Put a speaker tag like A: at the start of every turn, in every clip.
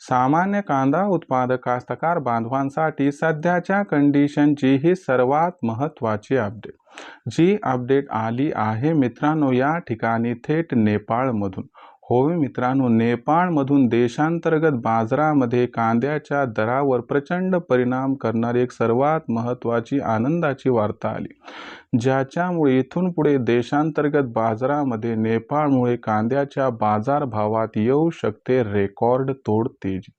A: सामान्य कांदा उत्पादक कास्तकार बांधवांसाठी सध्याच्या कंडिशनची ही सर्वात महत्त्वाची अपडेट जी अपडेट आली आहे मित्रांनो या ठिकाणी थेट नेपाळमधून. होय मित्रांनो नेपाळमधून देशांतर्गत बाजारामध्ये कांद्याच्या दरावर प्रचंड परिणाम करणारी एक सर्वात महत्त्वाची आनंदाची वार्ता आली ज्याच्यामुळे इथून पुढे देशांतर्गत बाजारामध्ये नेपाळमुळे कांद्याच्या बाजारभावात येऊ शकते रेकॉर्ड तोड तेजी.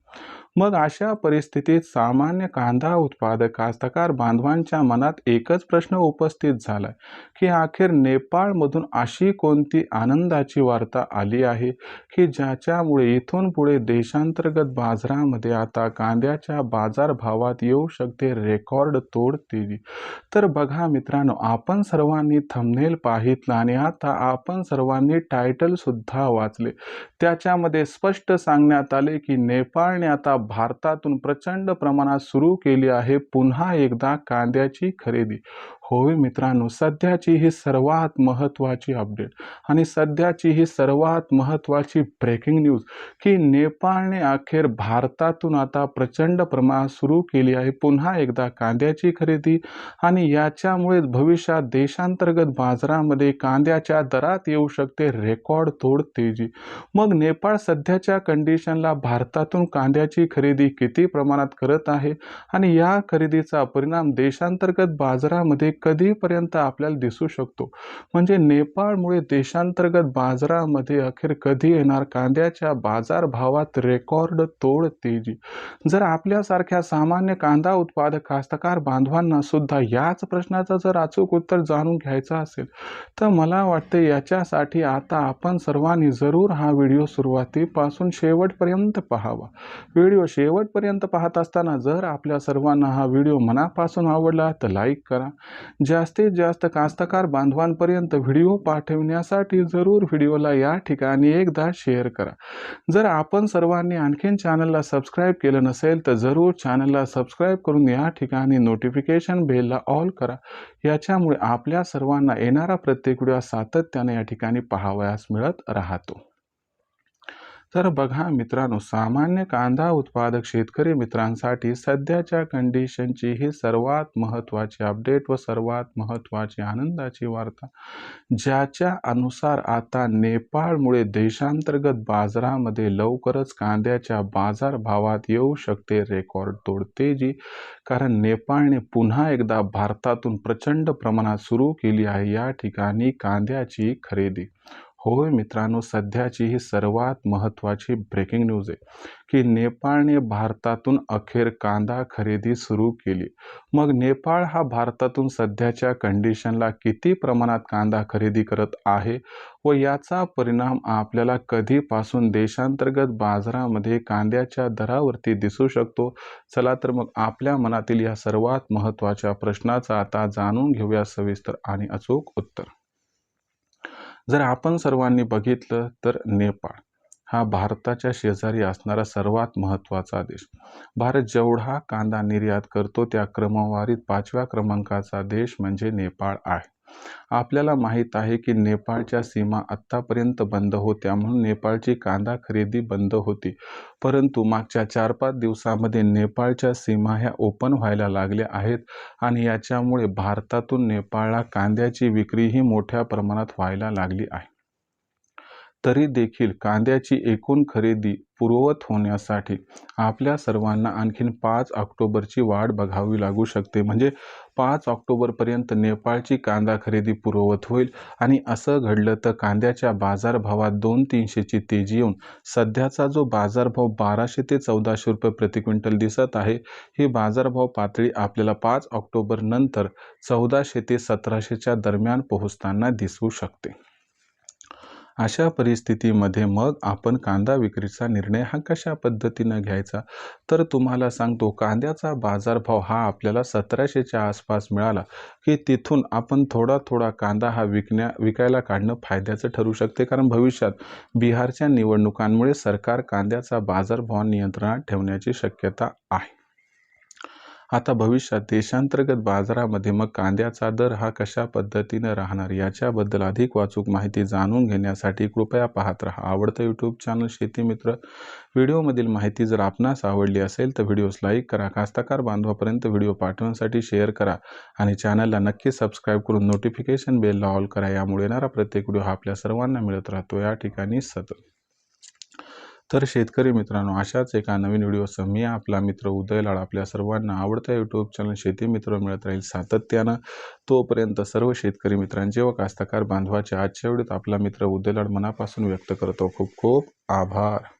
A: मग अशा परिस्थितीत सामान्य कांदा उत्पादक कास्तकार बांधवांच्या मनात एकच प्रश्न उपस्थित झालाय की अखेर नेपाळमधून अशी कोणती आनंदाची वार्ता आली आहे की ज्याच्यामुळे इथून पुढे देशांतर्गत बाजारामध्ये आता कांद्याच्या बाजारभावात येऊ शकते रेकॉर्ड तोड तेजी तर बघा मित्रांनो आपण सर्वांनी थंबनेल पाहितला आणि आता आपण सर्वांनी टायटलसुद्धा वाचले. त्याच्यामध्ये स्पष्ट सांगण्यात आले की नेपाळने आता भारतातून प्रचंड प्रमाणात सुरू केली आहे. पुन्हा एकदा कांद्याची खरेदी. होय मित्रांनो सध्याची ही सर्वात महत्त्वाची अपडेट आणि सध्याची ही सर्वात महत्त्वाची ब्रेकिंग न्यूज की नेपाळने अखेर भारतातून आता प्रचंड प्रमाणात सुरू केली आहे. पुन्हा एकदा कांद्याची खरेदी आणि याच्यामुळेच भविष्यात देशांतर्गत बाजारामध्ये कांद्याच्या दरात येऊ शकते रेकॉर्ड तोड तेजी. मग नेपाळ सध्याच्या कंडिशनला भारतातून कांद्याची खरेदी किती प्रमाणात करत आहे आणि या खरेदीचा परिणाम देशांतर्गत बाजारामध्ये कधीपर्यंत आपल्याला दिसू शकतो? म्हणजे नेपाळमुळे देशांतर्गत बाजारामध्ये अखेर कधी येणार? कांद्याच्या बाजारभावात रेकॉर्ड तोड तेजी. जर आपल्यासारख्या सामान्य कांदा उत्पादक कास्तकार बांधवांना सुद्धा याच प्रश्नाचं जर अचूक उत्तर जाणून घ्यायचं असेल तर मला वाटते याच्यासाठी आता आपण सर्वांनी जरूर हा व्हिडिओ सुरुवातीपासून शेवटपर्यंत पाहावा. व्हिडिओ शेवटपर्यंत पाहत असताना जर आपल्या सर्वांना हा व्हिडिओ मनापासून आवडला तर लाईक करा. जास्तीत जास्त कास्तकार बांधवांपर्यंत व्हिडिओ पाठवण्यासाठी जरूर व्हिडिओला या ठिकाणी एकदा शेअर करा. जर आपण सर्वांनी आणखीन चॅनलला सबस्क्राईब केलं नसेल तर जरूर चॅनलला सबस्क्राईब करून या ठिकाणी नोटिफिकेशन बेलला ऑल करा. याच्यामुळे आपल्या सर्वांना येणारा प्रत्येक व्हिडिओ सातत्याने या ठिकाणी पाहावयास मिळत राहतो. तर बघा मित्रांनो सामान्य कांदा उत्पादक शेतकरी मित्रांसाठी सध्याच्या कंडिशनची ही सर्वात महत्त्वाची अपडेट व सर्वात महत्त्वाची आनंदाची वार्ता. ज्याच्या अनुसार आता नेपाळमुळे देशांतर्गत बाजारामध्ये लवकरच कांद्याच्या बाजारभावात येऊ शकते रेकॉर्ड तोड तेजी कारण नेपाळने पुन्हा एकदा भारतातून प्रचंड प्रमाणात सुरू केली आहे. या ठिकाणी कांद्याची खरेदी. होय मित्रांनो सध्याची ही सर्वात महत्त्वाची ब्रेकिंग न्यूज आहे की नेपाळने भारतातून अखेर कांदा खरेदी सुरू केली. मग नेपाळ हा भारतातून सध्याच्या कंडिशनला किती प्रमाणात कांदा खरेदी करत आहे व याचा परिणाम आपल्याला कधीपासून देशांतर्गत बाजारामध्ये कांद्याच्या दरावरती दिसू शकतो? चला तर मग आपल्या मनातील या सर्वात महत्त्वाच्या प्रश्नाचा आता जाणून घेऊया सविस्तर आणि अचूक उत्तर. जर आपण सर्वांनी बघितलं तर नेपाळ हा भारताच्या शेजारी असणारा सर्वात महत्त्वाचा देश. भारत जेवढा कांदा निर्यात करतो त्या क्रमवारीत पाचव्या क्रमांकाचा देश म्हणजे नेपाळ आहे. आपल्याला माहीत आहे की नेपाळच्या सीमा आत्तापर्यंत बंद होत्या म्हणून नेपाळची कांदा खरेदी बंद होती. परंतु मागच्या चार पाच दिवसामध्ये नेपाळच्या सीमा ह्या ओपन व्हायला लागल्या आहेत आणि याच्यामुळे भारतातून नेपाळला कांद्याची विक्रीही मोठ्या प्रमाणात व्हायला लागली आहे. तरी देखील कांद्याची एकूण खरेदी पूर्ववत होण्यासाठी आपल्या सर्वांना आणखीन पाच ऑक्टोबरची वाट बघावी लागू शकते. म्हणजे पाच ऑक्टोबरपर्यंत नेपाळची कांदा खरेदी पूर्ववत होईल आणि असं घडलं तर कांद्याच्या बाजारभावात दोन तीनशेची तेजी येऊन सध्याचा जो बाजारभाव बाराशे ते चौदाशे रुपये प्रति क्विंटल दिसत आहे ही बाजारभाव पातळी आपल्याला पाच ऑक्टोबरनंतर चौदाशे ते सतराशेच्या दरम्यान पोहोचताना दिसू शकते. अशा परिस्थितीमध्ये मग आपण कांदा विक्रीचा निर्णय हा कशा पद्धतीनं घ्यायचा? तर तुम्हाला सांगतो कांद्याचा बाजारभाव हा आपल्याला सतराशेच्या आसपास मिळाला की तिथून आपण थोडा थोडा कांदा हा विकण्या विकायला काढणं फायद्याचं ठरू शकते. कारण भविष्यात बिहारच्या निवडणुकांमुळे सरकार कांद्याचा बाजारभाव नियंत्रणात ठेवण्याची शक्यता आहे. आता भविष्यात देशांतर्गत बाजारामध्ये मग कांद्याचा दर हा कशा पद्धतीनं राहणार याच्याबद्दल अधिक वाचूक माहिती जाणून घेण्यासाठी कृपया पाहत राहा. आवडतं यूट्यूब चॅनल शेतीमित्र व्हिडिओमधील माहिती जर आपणास आवडली असेल तर व्हिडिओस लाईक करा. कास्तकार बांधवापर्यंत व्हिडिओ पाठवण्यासाठी शेअर करा आणि चॅनलला नक्की सबस्क्राईब करून नोटिफिकेशन बेलला ऑल करा. यामुळे येणारा प्रत्येक व्हिडिओ हा आपल्या सर्वांना मिळत राहतो. या ठिकाणी सतत तर शेतकरी मित्रांनो अशाच एका नवीन व्हिडिओसह मी आपला मित्र उदय लाड आपल्या सर्वांना आवडत्या यूट्यूब चॅनल शेती मित्र मिळत राहील सातत्यानं. तोपर्यंत सर्व शेतकरी मित्रांचे व कास्तकार बांधवाचे आजच्या वेळेत आपला मित्र उदय लाड मनापासून व्यक्त करतो. खूप खूप आभार.